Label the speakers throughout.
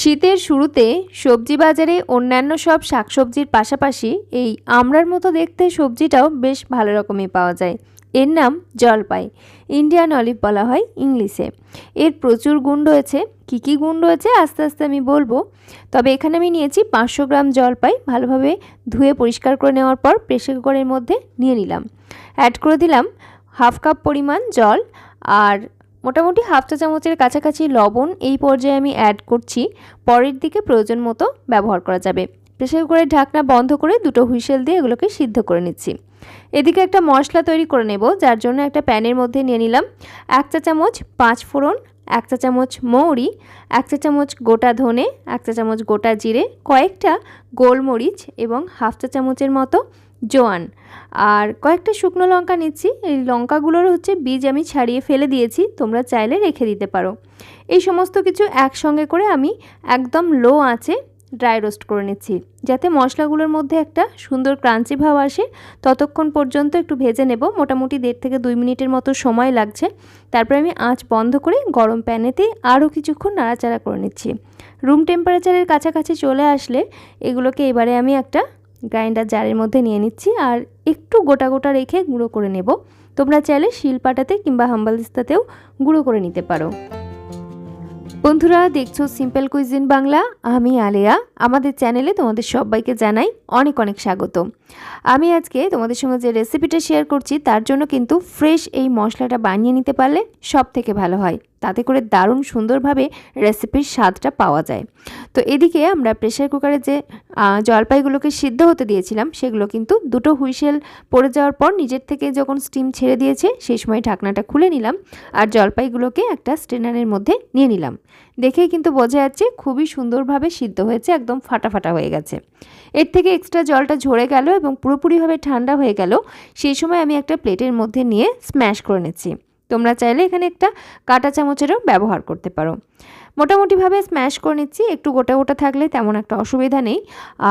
Speaker 1: শীতের শুরুতে সবজি বাজারে অন্যান্য সব শাকসবজির পাশাপাশি এই আমড়ার মতো দেখতে সবজিটাও বেশ ভালো রকমই পাওয়া যায়। এর নাম জলপাই। ইন্ডিয়ান অলিভ বলা হয় ইংলিশে। এর প্রচুর গুণ রয়েছে। কী কী গুণ রয়েছে আস্তে আস্তে আমি বলব। তবে এখানে আমি নিয়েছি পাঁচশো গ্রাম জলপাই। ভালোভাবে ধুয়ে পরিষ্কার করে নেওয়ার পর প্রেশার কুকারের মধ্যে নিয়ে নিলাম। অ্যাড করে দিলাম হাফ কাপ পরিমাণ জল আর মোটামুটি হাফ চা চামচের কাছাকাছি লবণ এই পর্যায়ে আমি অ্যাড করছি। পরের দিকে প্রয়োজন মতো ব্যবহার করা যাবে। প্রেশার কুকারের ঢাকনা বন্ধ করে দুটো হুইসেল দিয়ে এগুলোকে সিদ্ধ করে নিচ্ছি। এদিকে একটা মশলা তৈরি করে নেব, যার জন্য একটা প্যানের মধ্যে নিয়ে নিলাম এক চা চামচ পাঁচ ফোড়ন, এক চা চামচ মৌরি, এক চা চামচ গোটা ধনে, এক চা চামচ গোটা জিরে, কয়েকটা গোলমরিচ এবং হাফ চা চামচের মতো জোয়ান। আর কয়েকটা শুকনো লঙ্কা নিচ্ছি। এই লঙ্কাগুলোর হচ্ছে বীজ আমি ছাড়িয়ে ফেলে দিয়েছি। তোমরা চাইলে রেখে দিতে পারো। এই সমস্ত কিছু একসঙ্গে করে আমি একদম লো আঁচে ড্রাই রোস্ট করে নিচ্ছি। যাতে মশলাগুলোর মধ্যে একটা সুন্দর ক্রাঞ্চি ভাব আসে। ততক্ষণ পর্যন্ত একটু ভেজে নেব। মোটামুটি দেড় থেকে দুই মিনিটের মতো সময় লাগছে। তারপরে আমি আঁচ বন্ধ করে গরম প্যানেতে আরও কিছুক্ষণ নাড়াচাড়া করে নিচ্ছি। রুম টেম্পারেচারের কাছাকাছি চলে আসলে এগুলোকে এবারে আমি একটা গ্রাইন্ডার জারের মধ্যে নিয়ে নিচ্ছি আর একটু গোটা গোটা রেখে গুঁড়ো করে নেব। তোমরা চাইলে শিলপাটাতে কিংবা হাম্বালদিস্তাতেও গুঁড়ো করে নিতে পারো। বন্ধুরা, দেখছ সিম্পল কুইজিন বাংলা আমি আলেয়া। আমাদের চ্যানেলে তোমাদের সবাইকে জানাই অনেক অনেক স্বাগত। আমি আজকে তোমাদের সঙ্গে যে রেসিপিটা শেয়ার করছি, তার জন্য কিন্তু ফ্রেশ এই মশলাটা বানিয়ে নিতে পারলে সব থেকে ভালো হয়। তাতে করে দারুণ সুন্দরভাবে রেসিপির স্বাদটা পাওয়া যায়। তো এদিকে আমরা প্রেশার কুকারে যে জলপাইগুলোকে সিদ্ধ হতে দিয়েছিলাম, সেগুলো কিন্তু দুটো হুইসেল পড়ে যাওয়ার পর নিজের থেকে যখন স্টিম ছেড়ে দিয়েছে, সেই সময় ঢাকনাটা খুলে নিলাম আর জলপাইগুলোকে একটা স্ট্রেনারের মধ্যে নিয়ে নিলাম। দেখেই কিন্তু বোঝা যাচ্ছে খুবই সুন্দরভাবে সিদ্ধ হয়েছে, একদম ফাটা ফাটা হয়ে গেছে। এর থেকে এক্সট্রা জলটা ঝরে গেল এবং পুরোপুরিভাবে ঠান্ডা হয়ে গেল, সেই সময় আমি একটা প্লেটের মধ্যে নিয়ে স্ম্যাশ করে নিচ্ছি। তোমরা চাইলে এখানে একটা কাঁটা চামচেরও ব্যবহার করতে পারো। মোটামুটিভাবে স্ম্যাশ করে নিচ্ছি, একটু গোটা গোটা থাকলে তেমন একটা অসুবিধা নেই।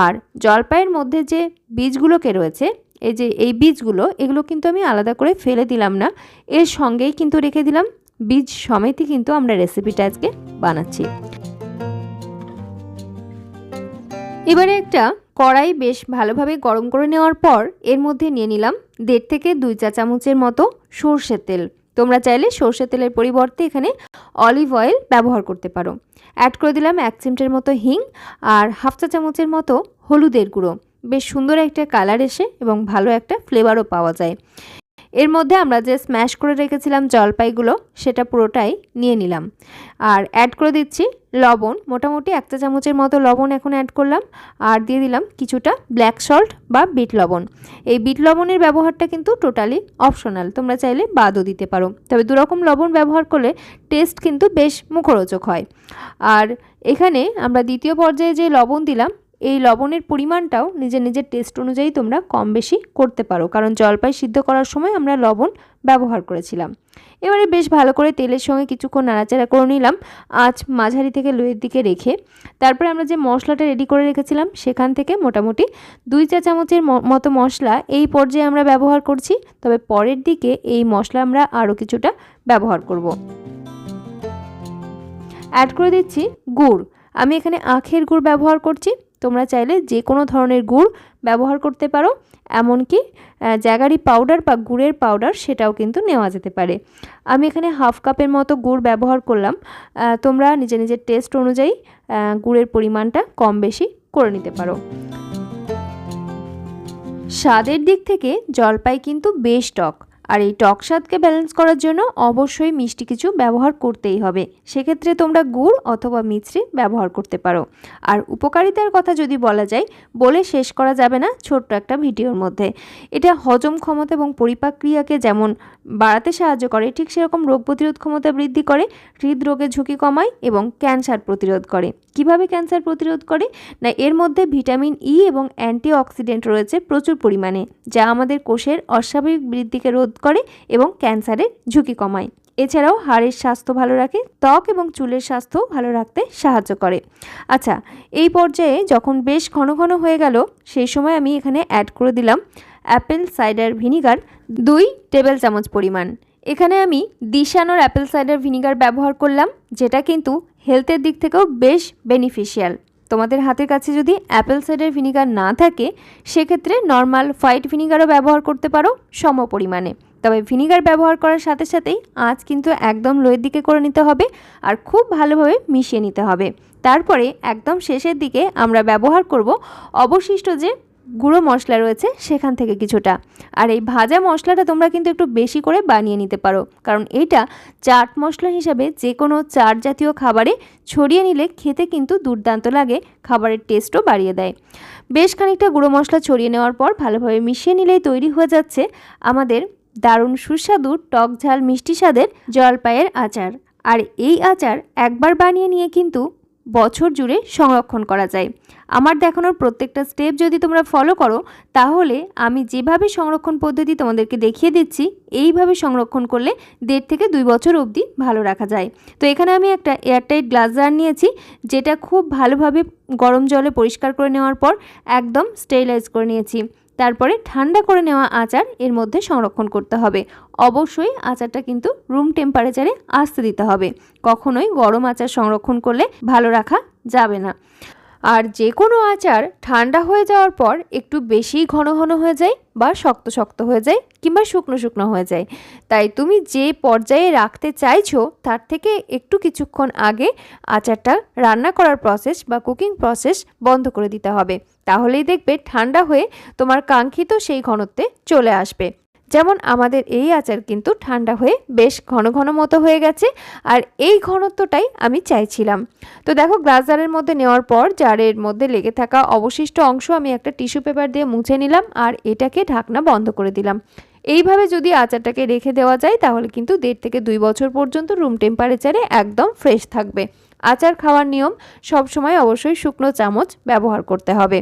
Speaker 1: আর জলপাইয়ের মধ্যে যে বীজগুলোকে রয়েছে, এই যে এই বীজগুলো, এগুলো কিন্তু আমি আলাদা করে ফেলে দিলাম না। এর সঙ্গেই কিন্তু রেখে দিলাম, বীজ সমেতই কিন্তু আমরা রেসিপিটা আজকে বানাচ্ছি। এবারে একটা কড়াই বেশ ভালোভাবে গরম করে নেওয়ার পর এর মধ্যে নিয়ে নিলাম দেড় থেকে দুই চা চামচের মতো সর্ষের তেল। তোমরা চাইলে সর্ষের তেলের পরিবর্তে এখানে অলিভ অয়েল ব্যবহার করতে পারো। অ্যাড করে দিলাম এক চিমটের মতো হিং আর হাফ চা চামচের মতো হলুদের গুঁড়ো। বেশ সুন্দর একটা কালার এসে এবং ভালো একটা ফ্লেভারও পাওয়া যায়। এর মধ্যে আমরা যে স্ম্যাশ করে রেখেছিলাম জলপাইগুলো, সেটা পুরোটাই নিয়ে নিলাম। আর অ্যাড করে দিচ্ছি লবণ, মোটামুটি এক চা চামচের মতো লবণ এখন অ্যাড করলাম। আর দিয়ে দিলাম কিছুটা ব্ল্যাক সল্ট বা বিট লবণ। এই বিট লবণের ব্যবহারটা কিন্তু টোটালি অপশনাল তোমরা চাইলে বাদও দিতে পারো। তবে দুরকম লবণ ব্যবহার করলে টেস্ট কিন্তু বেশ মুখরোচক হয়। আর এখানে আমরা দ্বিতীয় পর্যায়ে যে লবণ দিলাম এই লবণের পরিমাণটাও নিজের নিজের টেস্ট অনুযায়ী তোমরা কম বেশি করতে পারো। কারণ জলপাই সিদ্ধ করার সময় আমরা লবণ ব্যবহার করেছিলাম। এবারে বেশ ভালো করে তেলের সঙ্গে কিছুক্ষণ নাড়াচাড়া করে নিলাম। আঁচ মাঝারি থেকে লোয়ের দিকে রেখে তারপরে আমরা যে মশলাটা রেডি করে রেখেছিলাম সেখান থেকে মোটামুটি দুই চা চামচের মতো মশলা এই পর্যায়ে আমরা ব্যবহার করছি। তবে পরের দিকে এই মশলা আমরা আরও কিছুটা ব্যবহার করব। অ্যাড করে দিচ্ছি গুড়। আমি এখানে আখের গুড় ব্যবহার করছি। তোমরা চাইলে যে কোনো ধরনের গুড় ব্যবহার করতে পারো, এমনকি জ্যাগারি পাউডার বা গুড়ের পাউডার সেটাও কিন্তু নেওয়া যেতে পারে। আমি এখানে হাফ কাপের মতো গুড় ব্যবহার করলাম। তোমরা নিজের নিজের টেস্ট অনুযায়ী গুড়ের পরিমাণটা কম বেশি করে নিতে পারো। স্বাদের দিক থেকে জলপাই কিন্তু বেশ টক। আর এই টক স্বাদকে ব্যালেন্স করার জন্য অবশ্যই মিষ্টি কিছু ব্যবহার করতেই হবে। সেক্ষেত্রে তোমরা গুড় অথবা মিছরি ব্যবহার করতে পারো। আর উপকারিতার কথা যদি বলা যায়, বলে শেষ করা যাবে না ছোট্ট একটা ভিডিওর মধ্যে। এটা হজম ক্ষমতা এবং পরিপাক ক্রিয়াকে যেমন বাড়াতে সাহায্য করে, ঠিক সেরকম রোগ প্রতিরোধ ক্ষমতা বৃদ্ধি করে, হৃদরোগের ঝুঁকি কমায় এবং ক্যান্সার প্রতিরোধ করে। কীভাবে ক্যান্সার প্রতিরোধ করে? না, এর মধ্যে ভিটামিন ই এবং অ্যান্টিঅক্সিডেন্ট রয়েছে প্রচুর পরিমাণে, যা আমাদের কোষের অস্বাভাবিক বৃদ্ধিকে রোধ করে এবং ক্যান্সারের ঝুঁকি কমায়। এছাড়াও হাড়ের স্বাস্থ্য ভালো রাখে, ত্বক এবং চুলের স্বাস্থ্য ভালো রাখতে সাহায্য করে। আচ্ছা এই পর্যায়ে যখন বেশ ঘন ঘন হয়ে গেল, সেই সময় আমি এখানে অ্যাড করে দিলাম অ্যাপেল সাইডার ভিনিগার দুই টেবিল চামচ পরিমাণ। এখানে আমি দিশানোর অ্যাপেল সাইডার ভিনিগার ব্যবহার করলাম, যেটা কিন্তু হেলথের দিক থেকেও বেশ বেনিফিশিয়াল তোমাদের হাতের কাছে যদি অ্যাপেল সাইডার ভিনিগার না থাকে, সেক্ষেত্রে নর্মাল হোয়াইট ভিনিগারও ব্যবহার করতে পারো সম পরিমাণে। তবে ভিনিগার ব্যবহার করার সাথে সাথেই আঁচ কিন্তু একদম লোয়ের দিকে করে নিতে হবে আর খুব ভালোভাবে মিশিয়ে নিতে হবে। তারপরে একদম শেষের দিকে আমরা ব্যবহার করব অবশিষ্ট যে গুঁড়ো মশলা রয়েছে সেখান থেকে কিছুটা। আর এই ভাজা মশলাটা তোমরা কিন্তু একটু বেশি করে বানিয়ে নিতে পারো। কারণ এটা চাট মশলা হিসাবে যে কোনো চাট জাতীয় খাবারে ছড়িয়ে নিলে খেতে কিন্তু দুর্দান্ত লাগে, খাবারের টেস্টও বাড়িয়ে দেয়। বেশ খানিকটা গুঁড়ো মশলা ছড়িয়ে নেওয়ার পর ভালোভাবে মিশিয়ে নিলেই তৈরি হয়ে যাচ্ছে আমাদের দারুণ সুস্বাদু টক ঝাল মিষ্টি স্বাদের জলপাইয়ের আচার। আর এই আচার একবার বানিয়ে নিয়ে কিন্তু বছর জুড়ে সংরক্ষণ করা যায়। আমার দেখানোর প্রত্যেকটা স্টেপ যদি তোমরা ফলো করো, তাহলে আমি যেভাবে সংরক্ষণ পদ্ধতি তোমাদেরকে দেখিয়ে দিচ্ছি, এইভাবে সংরক্ষণ করলে দেড় থেকে দুই বছর অবধি ভালো রাখা যায়। তো এখানে আমি একটা এয়ারটাইট গ্লাস জার নিয়েছি, যেটা খুব ভালোভাবে গরম জলে পরিষ্কার করে নেওয়ার পর একদম স্টেরিলাইজ করে নিয়েছি। তারপরে ঠান্ডা করে নেওয়া আচার এর মধ্যে সংরক্ষণ করতে হবে। অবশ্যই আচারটা কিন্তু রুম টেম্পারেচারে আসতে দিতে হবে। কখনোই গরম আচার সংরক্ষণ করলে ভালো রাখা যাবে না। আর যে কোনো আচার ঠান্ডা হয়ে যাওয়ার পর একটু বেশি ঘন ঘন হয়ে যায় বা শক্ত শক্ত হয়ে যায় কিংবা শুকনো শুকনো হয়ে যায়। তাই তুমি যে পর্যায়ে রাখতে চাইছো, তার থেকে একটু কিছুক্ষণ আগে আচারটা রান্না করার প্রসেস বা কুকিং প্রসেস বন্ধ করে দিতে হবে। তাহলেই দেখবে ঠান্ডা হয়ে তোমার কাঙ্ক্ষিত সেই ঘনত্বে চলে আসবে। যেমন আমাদের এই আচার কিন্তু ঠান্ডা হয়ে বেশ ঘন ঘন মতো হয়ে গেছে, আর এই ঘনত্বটাই আমি চাইছিলাম। তো দেখো গ্লাস জারের মধ্যে নেওয়ার পর জারের মধ্যে লেগে থাকা অবশিষ্ট অংশ আমি একটা টিস্যু পেপার দিয়ে মুছে নিলাম আর এটাকে ঢাকনা বন্ধ করে দিলাম। এইভাবে যদি আচারটাকে রেখে দেওয়া যায়, তাহলে কিন্তু দেড় থেকে দুই বছর পর্যন্ত রুম টেম্পারেচারে একদম ফ্রেশ থাকবে। আচার খাওয়ার নিয়ম সবসময় অবশ্যই শুকনো চামচ ব্যবহার করতে হবে।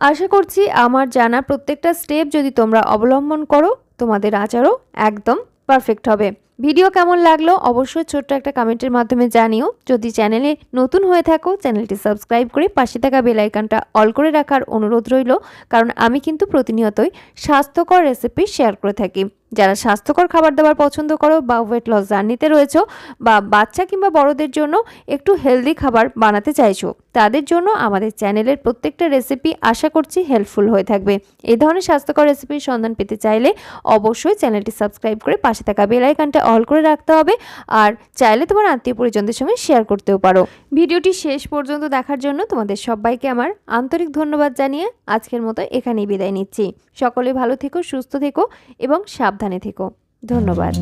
Speaker 1: আশা করছি আমার জানা প্রত্যেকটা স্টেপ যদি তোমরা অবলম্বন করো, তোমাদের আচারও একদম পারফেক্ট হবে। ভিডিও কেমন লাগল অবশ্যই ছোট্ট একটা কমেন্টের মাধ্যমে জানিও। যদি চ্যানেলে নতুন হয়ে থাকো, চ্যানেলটি সাবস্ক্রাইব করে পাশে থাকা বেল আইকনটা অল করে রাখার অনুরোধ রইল। কারণ আমি কিন্তু প্রতিনিয়তই স্বাস্থ্যকর রেসিপি শেয়ার করে থাকি। যারা স্বাস্থ্যকর খাবার দাবার পছন্দ করো বা ওয়েট লস জার্নিতে রয়েছো বা বাচ্চা কিংবা বড়দের জন্য একটু হেলদি খাবার বানাতে চাইছো, তাদের জন্য আমাদের চ্যানেলের প্রত্যেকটা রেসিপি আশা করছি হেল্পফুল হয়ে থাকবে। এই ধরনের স্বাস্থ্যকর রেসিপির সন্ধান পেতে চাইলে অবশ্যই চ্যানেলটি সাবস্ক্রাইব করে পাশে থাকা বেল আইকনটা অল করে রাখতে হবে। আর চাইলে তোমার আত্মীয় পরিজনদের সঙ্গে শেয়ার করতেও পারো। ভিডিওটি শেষ পর্যন্ত দেখার জন্য তোমাদের সবাইকে আমার আন্তরিক ধন্যবাদ জানিয়ে আজকের মতো এখানেই বিদায় নিচ্ছি। সকলে ভালো থেকো, সুস্থ থেকো এবং সাবধানে থেকো। ধন্যবাদ।